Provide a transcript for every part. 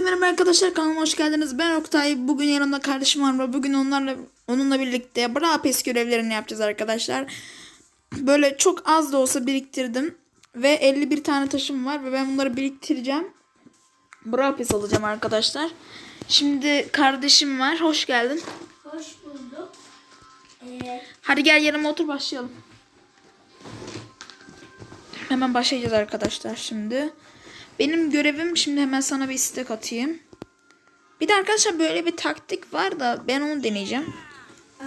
Hepinize merhaba arkadaşlar kanalıma hoş geldiniz. Ben Oktay. Bugün yanımda kardeşim var ve bugün onlarla onunla birlikte Brawl Pass görevlerini yapacağız arkadaşlar. Böyle çok az da olsa biriktirdim ve 51 tane taşım var ve ben bunları biriktireceğim. Brawl Pass alacağım arkadaşlar. Şimdi kardeşim var. Hoş geldin. Hoş bulduk. Ee, Hadi gel yanıma otur başlayalım. Hemen başlayacağız arkadaşlar şimdi. Benim görevim şimdi hemen sana bir istek atayım. Bir de arkadaşlar böyle bir taktik var da ben onu deneyeceğim.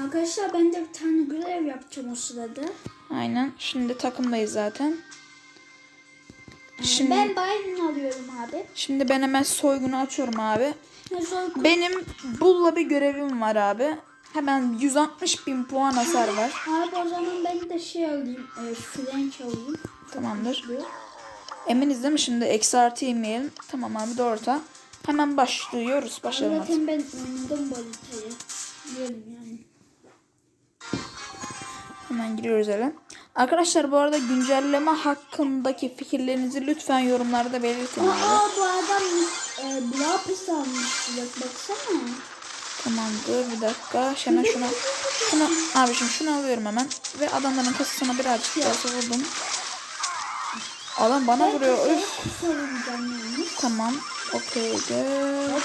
arkadaşlar ben de bir tane görev yapacağım o sırada. Aynen. Şimdi takımdayız zaten. Ee, Şimdi Ben Byron alıyorum abi. şimdi ben hemen soygunu açıyorum abi. Ne zor Benim bulla bir görevim var abi. Hemen 160 bin puan hasar var. Abi o zaman ben de şey alayım. E, French alayım. Tamamdır. Bu. Eminiz değil mi şimdi? Eksi artı yemeyelim. Tamam abi doğru. Hemen başlıyoruz. Başlayalım artık. Zaten ben oynadım yani. Hemen giriyoruz hele. Arkadaşlar bu arada güncelleme hakkındaki fikirlerinizi lütfen yorumlarda belirtin abi. Aa bu adam e, Blapis almış. Bak baksana. Tamamdır bir dakika. Hemen şunu şunu abi şimdi şunu alıyorum hemen ve adamların kasasına birazcık daha vurdum. Adam bana vuruyor. Yani. Tamam. Okeydir.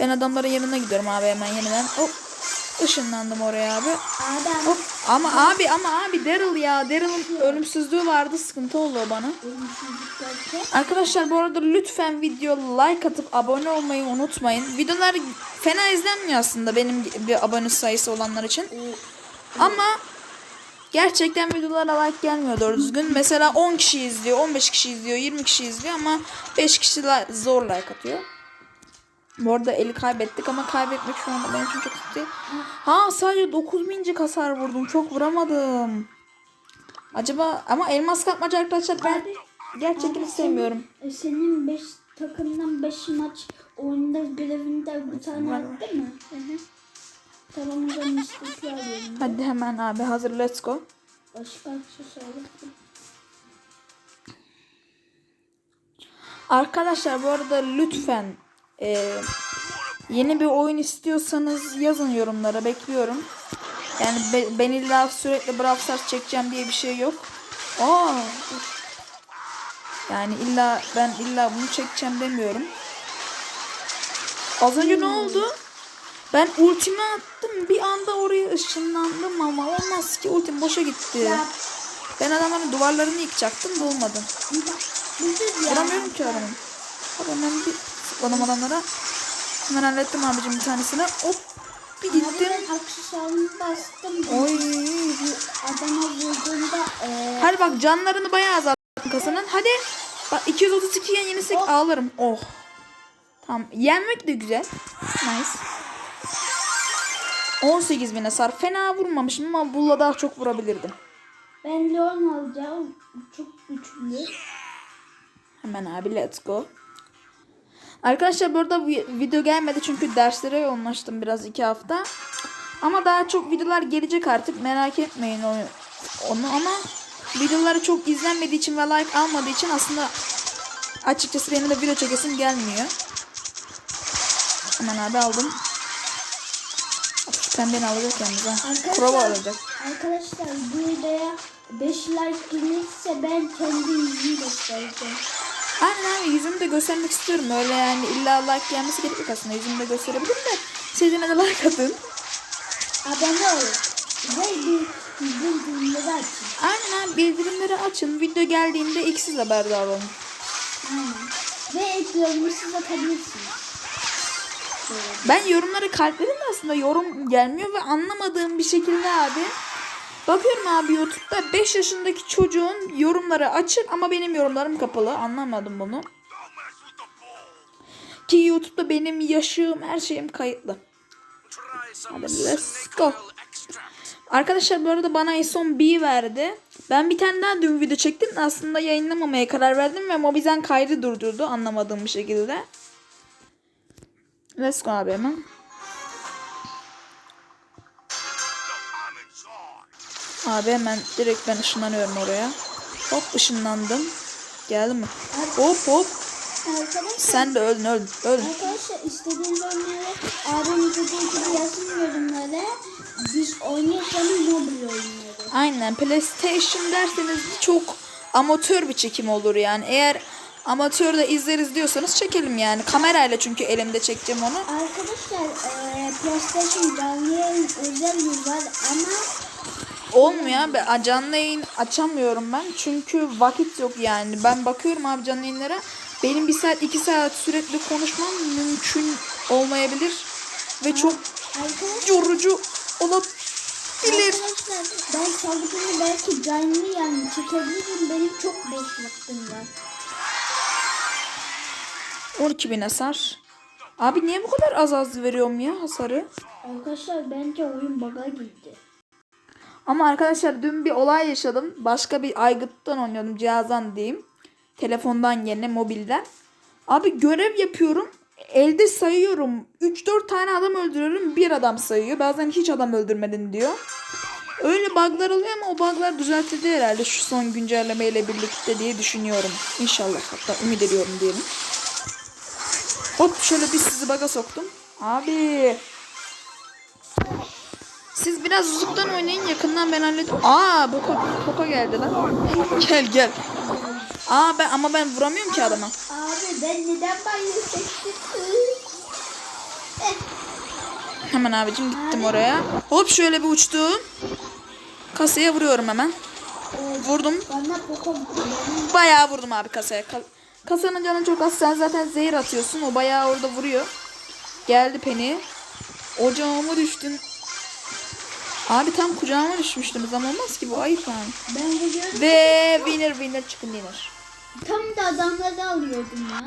Ben adamların yanına gidiyorum abi hemen yeniden. Hop. Işınlandım oraya abi. Adam. Hop. Ama abi ama abi Daryl ya. Daryl'ın ölümsüzlüğü vardı. Sıkıntı oluyor bana. Arkadaşlar bu arada lütfen video like atıp abone olmayı unutmayın. Videolar fena izlenmiyor aslında benim bir abone sayısı olanlar için. Ama gerçekten videolara like gelmiyor doğru düzgün. Mesela 10 kişi izliyor, 15 kişi izliyor, 20 kişi izliyor ama 5 kişi zor like atıyor. Bu arada eli kaybettik ama kaybetmek şu anda benim için çok kötü. değil. Ha sadece 9 mincik hasar vurdum. Çok vuramadım. Acaba ama elmas kapmaca arkadaşlar ben gerçekten hiç sevmiyorum. E, Senin 5 takımdan 5 maç oyunda görevinde bir tane attı mı? Hı hı. Tamam o zaman istekli alıyorum. Hadi hemen abi hazır let's go. Başka aksesuar yok. Arkadaşlar bu arada lütfen e, yeni bir oyun istiyorsanız yazın yorumlara bekliyorum. Yani be- ben illa sürekli Brawl Stars çekeceğim diye bir şey yok. Aa. Yani illa ben illa bunu çekeceğim demiyorum. Az önce ne oldu? Ben ultimi attım bir anda oraya ışınlandım ama olmaz ki ultim boşa gitti. Ya Ben adamların duvarlarını yıkacaktım da olmadı. Vuramıyorum ki adamın. Hadi hemen bir sıkladım adamlara. Hemen hallettim abicim bir tanesini. Hop bir gittim. ben bastım. Oy. Adama vurduğunda e, Hadi bak canlarını bayağı azalttım kasanın. Hadi. Bak 232 yen yenisek ağlarım. Oh. Tamam. Yenmek de güzel. Nice. 18 bin hasar. Fena vurmamışım ama bulla daha çok vurabilirdim. ben Leon alacağım. Çok güçlü. Hemen abi let's go. Arkadaşlar burada vi- video gelmedi çünkü derslere yoğunlaştım biraz iki hafta. Ama daha çok videolar gelecek artık merak etmeyin onu, onu ama videoları çok izlenmediği için ve like almadığı için aslında açıkçası benim de video çekesim gelmiyor. Hemen abi aldım. Şu pembeni alacak yalnız ha. Prova alacak. Arkadaşlar bu videoya 5 like gelirse ben kendi yüzümü göstereceğim. Aynen abi yüzümü de göstermek istiyorum. Öyle yani illa like gelmesi gerekmiyor aslında. Yüzümü de gösterebilirim de. Siz yine de like atın. Abone olun. Ve bildirimleri açın. Aynen abi bildirimleri açın. Video geldiğinde ilk siz haberdar olun. Aynen. Ve ekliyorum siz atabilirsiniz. Ben yorumları kalplerim de aslında yorum gelmiyor ve anlamadığım bir şekilde abi. Bakıyorum abi YouTube'da 5 yaşındaki çocuğun yorumları açık ama benim yorumlarım kapalı. Anlamadım bunu. Ki YouTube'da benim yaşım her şeyim kayıtlı. Hadi let's go. Arkadaşlar bu arada bana son B verdi. Ben bir tane daha dün video çektim. Aslında yayınlamamaya karar verdim ve Mobizen kaydı durdurdu anlamadığım bir şekilde. Let's go abi hemen. Abi hemen direkt ben ışınlanıyorum oraya. Hop ışınlandım. Geldi mi? Hop hop. Arkadaşlar, Sen de öldün öldün öldün. arkadaşlar istediğiniz oyunları abim dediği gibi yazın yorumlara. Biz oynayalım mobil oyunları. Aynen PlayStation derseniz çok amatör bir çekim olur yani. Eğer amatör de izleriz diyorsanız çekelim yani. Kamerayla çünkü elimde çekeceğim onu. Arkadaşlar eee PlayStation canlı yayın özel bir var ama Olmuyor abi. Canlı yayın açamıyorum ben. Çünkü vakit yok yani. Ben bakıyorum abi canlı yayınlara. Benim bir saat iki saat sürekli konuşmam mümkün olmayabilir. Ve çok arkadaşlar yorucu olabilir. Arkadaşlar ben salı günü belki canlı yani çekebilirim. Benim çok boş vaktim var. 12 bin hasar. Abi niye bu kadar az az veriyorum ya hasarı? Arkadaşlar bence oyun bug'a girdi. Ama arkadaşlar dün bir olay yaşadım. Başka bir aygıttan oynuyordum cihazdan diyeyim. Telefondan yerine mobilden. Abi görev yapıyorum. Elde sayıyorum. 3-4 tane adam öldürüyorum. Bir adam sayıyor. Bazen hiç adam öldürmedin diyor. Öyle bug'lar oluyor ama o bug'lar düzeltildi herhalde şu son güncellemeyle birlikte diye düşünüyorum. İnşallah hatta ümit ediyorum diyelim. Hop şöyle bir sizi bug'a soktum. Abi siz biraz uzaktan oynayın yakından ben hallederim. Aa Boko, Boko geldi lan. gel gel. Aa ben ama ben vuramıyorum ki adama. Abi ben neden banyo seçtim? Hemen abicim gittim oraya. Hop şöyle bir uçtum. Kasaya vuruyorum hemen. Vurdum. Bayağı vurdum abi kasaya. Ka- kasanın canı çok az. Sen zaten zehir atıyorsun. O bayağı orada vuruyor. Geldi Penny. Ocağıma düştün. Abi tam kucağıma düşmüştünüz ama olmaz ki bu ayıp yani. Ben. Ve winner winner çıkın dinner. Tam da adamları alıyordum ya.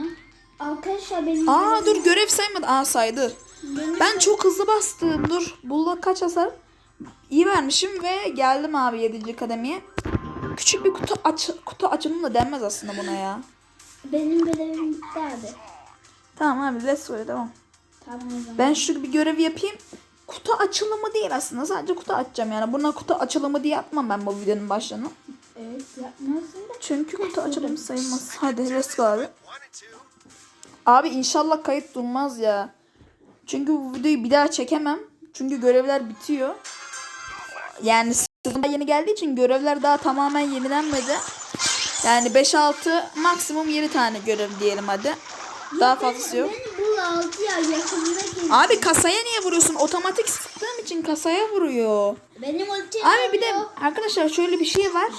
Arkadaşlar benim Aa dur görev saymadı. Aa saydı. benim Ben çok hızlı bastım. Dur. Bulla kaç hasar? İyi vermişim ve geldim abi 7. kademeye. Küçük bir kutu aç kutu açımı da denmez aslında buna ya. Benim görevim bitti abi. Tamam abi let's go devam. Tamam o zaman. Ben şu bir görevi yapayım. Kutu açılımı değil aslında. Sadece kutu açacağım yani. Buna kutu açılımı diye atmam ben bu videonun başlığını. Evet yapmazsın da. Çünkü kutu açılımı sayılmaz. Hadi let's go abi. Abi inşallah kayıt durmaz ya. Çünkü bu videoyu bir daha çekemem. Çünkü görevler bitiyor. Yani sezon yeni geldiği için görevler daha tamamen yenilenmedi. Yani 5-6 maksimum 7 tane görev diyelim hadi. Daha fazlası yok. Ya. Abi kasaya niye vuruyorsun? Otomatik sıktığım için kasaya vuruyor. Benim ultim Abi bir de arkadaşlar şöyle bir şey var.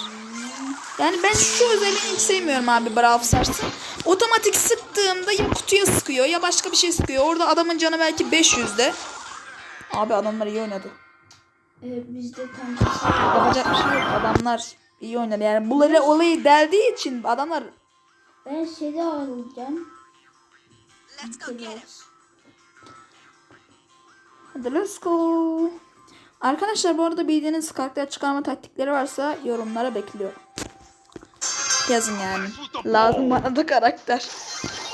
Yani ben şu özelliğini hiç sevmiyorum abi Brawl Stars'ın. Otomatik sıktığımda ya kutuya sıkıyor ya başka bir şey sıkıyor. Orada adamın canı belki 500'de. Abi adamlar iyi oynadı. Ee, bizde tam. Yapacak bir şey yok. Adamlar iyi oynadı. Yani bu öyle olayı deldiği için adamlar Ben şeyde alacağım. Hadi let's go. Arkadaşlar bu arada bildiğiniz karakter çıkarma taktikleri varsa yorumlara bekliyorum. Yazın yani. Lazım bana da karakter.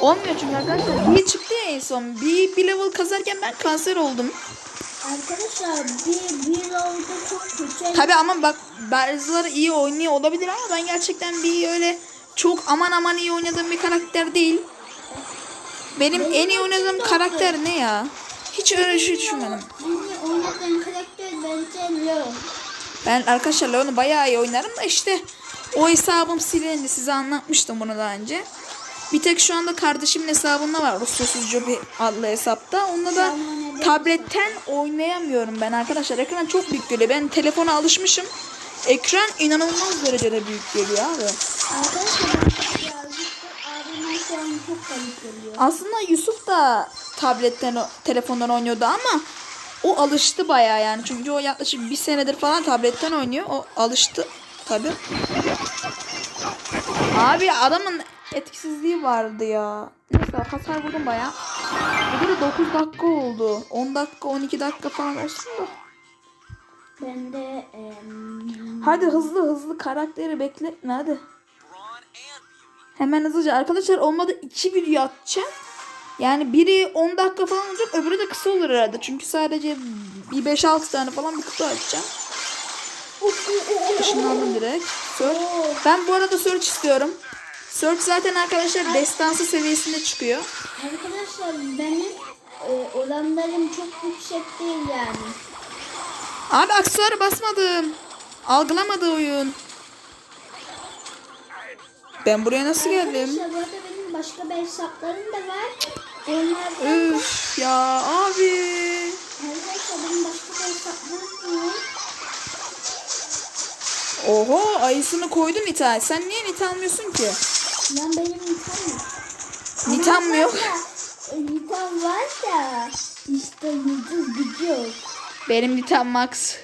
Olmuyor çünkü arkadaşlar. Bir çıktı ya en son. Bir, bir level kazarken ben kanser oldum. Arkadaşlar bir bir oldu çok kötü. Tabi ama bak bazıları iyi oynuyor olabilir ama ben gerçekten bir öyle çok aman aman iyi oynadığım bir karakter değil. Benim en iyi oynadığım karakter ne ya? Hiç öyle şey düşünmedim. Beni oynatan karakter bence Leo. Ben arkadaşlar Leon'u bayağı iyi oynarım da işte o hesabım silendi. Size anlatmıştım bunu daha önce. Bir tek şu anda kardeşimin hesabında var. Rusyasız Jobi adlı hesapta. Onda da tabletten oynayamıyorum ben arkadaşlar. Ekran çok büyük geliyor. Ben telefona alışmışım. Ekran inanılmaz derecede büyük geliyor abi. Aslında Yusuf da tabletten, telefondan oynuyordu ama o alıştı bayağı yani. Çünkü o yaklaşık bir senedir falan tabletten oynuyor. O alıştı tabi. Abi adamın etkisizliği vardı ya. Neyse hasar vurdum bayağı. Bir de 9 dakika oldu. 10 dakika 12 dakika falan olsun da. Ben de em, Hadi hızlı hızlı karakteri bekletme hadi. Hemen hızlıca. Arkadaşlar olmadı iki video atacağım. Yani biri 10 dakika falan olacak öbürü de kısa olur herhalde. Çünkü sadece bir 5-6 tane falan bir kutu açacağım. Işınlandım direkt. Search. Ben bu arada search istiyorum. Search zaten arkadaşlar destansı seviyesinde çıkıyor. Arkadaşlar benim e, oranlarım çok yüksek değil yani. Abi aksesuarı basmadım. Algılamadı oyun. Ben buraya nasıl geldim? Arkadaşlar bu arada benim başka bir hesaplarım da var. Onlardan da Üf ya abi. arkadaşlar benim başka bir hesaplarım var. Oho ayısını koydun Nita. Sen niye Nita almıyorsun ki? Lan benim nitam yok. Nitam mı yok? E, Nitam var da işte yıldız gücü yok. Benim Nita Max.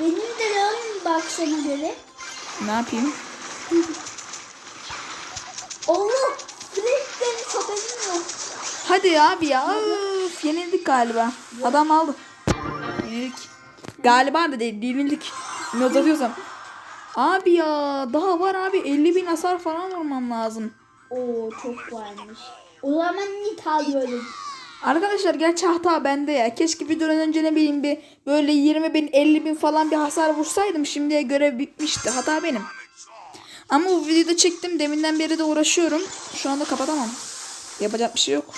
Benim de lan bak sana göre. Ne yapayım? Allah! Benim haberim yok. Hadi abi ya. Üf, yenildik galiba. Adam aldı. Yenildik. Galiba da değil. Yenildik. Ne uzatıyorsam. Abi ya daha var abi 50 bin hasar falan vurmam lazım. Oo çok varmış. O zaman nit alıyorum. Arkadaşlar gerçi hata bende ya. Keşke videodan önce ne bileyim bir böyle 20 bin 50 bin falan bir hasar vursaydım. Şimdiye görev bitmişti. Hata benim. Ama bu videoda çektim. Deminden beri de uğraşıyorum. Şu anda kapatamam. Yapacak bir şey yok.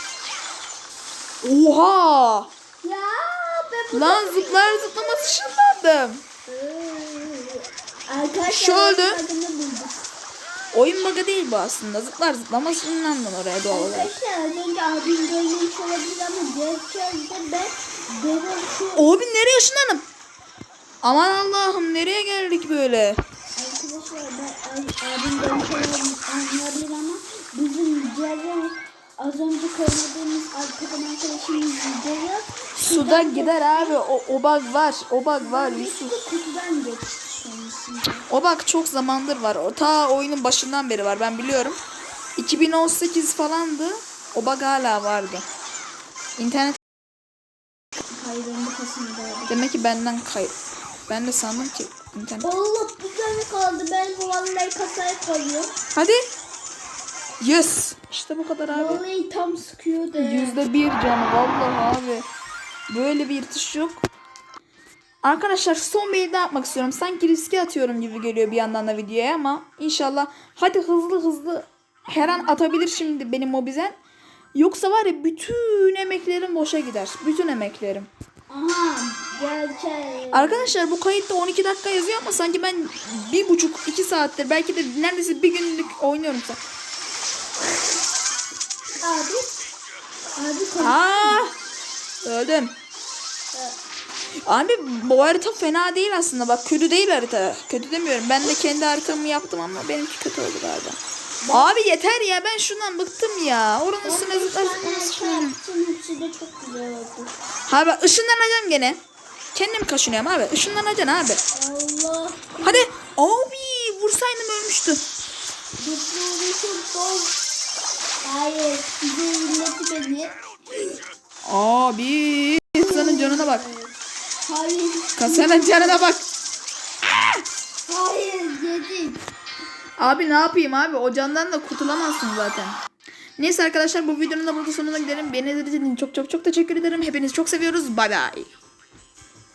Oha! Ya ben Lan zıplar zıplaması ışınlandım. Arkadaşlar Şu öldü. Oyun bug'ı değil bu aslında. Zıplar zıplaması ışınlandım oraya doğal olarak. Arkadaşlar az önce abim görmemiş olabilir ama gerçekten ben Abi nereye ışınlandım? Aman Allah'ım nereye geldik böyle? Arkadaşlar ben abim görmüş olabilir ama bizim videoda az önce koymadığımız arkadan arkadaşımız videoya Suda gider abi. O, o bug var. O bug var Yusuf. kutudan geçti. O bug çok zamandır var. O ta oyunun başından beri var. Ben biliyorum. 2018 falandı. O bug hala vardı. İnternet önde kasımdaydı. demek ki benden kayıp. Ben de sandım ki internet. Allah bir tane kaldı. Ben bu vallahi kasaya koyuyorum. Hadi. Yes. İşte bu kadar abi. Vallahi tam sıkıyor da. Yüzde bir canı vallahi abi. Böyle bir yırtış yok. Arkadaşlar son bir daha yapmak istiyorum. Sanki riske atıyorum gibi geliyor bir yandan da videoya ama inşallah hadi hızlı hızlı her an atabilir şimdi benim mobizen. Yoksa var ya bütün emeklerim boşa gider. Bütün emeklerim. Aha gerçek. Arkadaşlar bu kayıtta 12 dakika yazıyor ama sanki ben bir buçuk iki saattir belki de neredeyse bir günlük oynuyorum. Abi. Abi. Aa! Öldüm. Abi bu harita fena değil aslında. Bak kötü değil harita. Kötü demiyorum. Ben de kendi haritamı yaptım ama benimki kötü oldu galiba. Abi yeter ya ben şundan bıktım ya. Oranın üstüne oldu. Abi bak ışınlanacağım gene. Kendim kaşınıyorum abi. Işınlanacaksın abi. Allah. Hadi. Abi vursaydım ölmüştü. Hayır. Abi. Kasanın canına bak. Hayır. Kasanın canına bak. Hayır yedik. Abi ne yapayım abi? O candan da kurtulamazsın zaten. Neyse arkadaşlar bu videonun da burada sonuna gidelim. Beni izlediğiniz için çok çok çok teşekkür ederim. Hepinizi çok seviyoruz. Bay bay.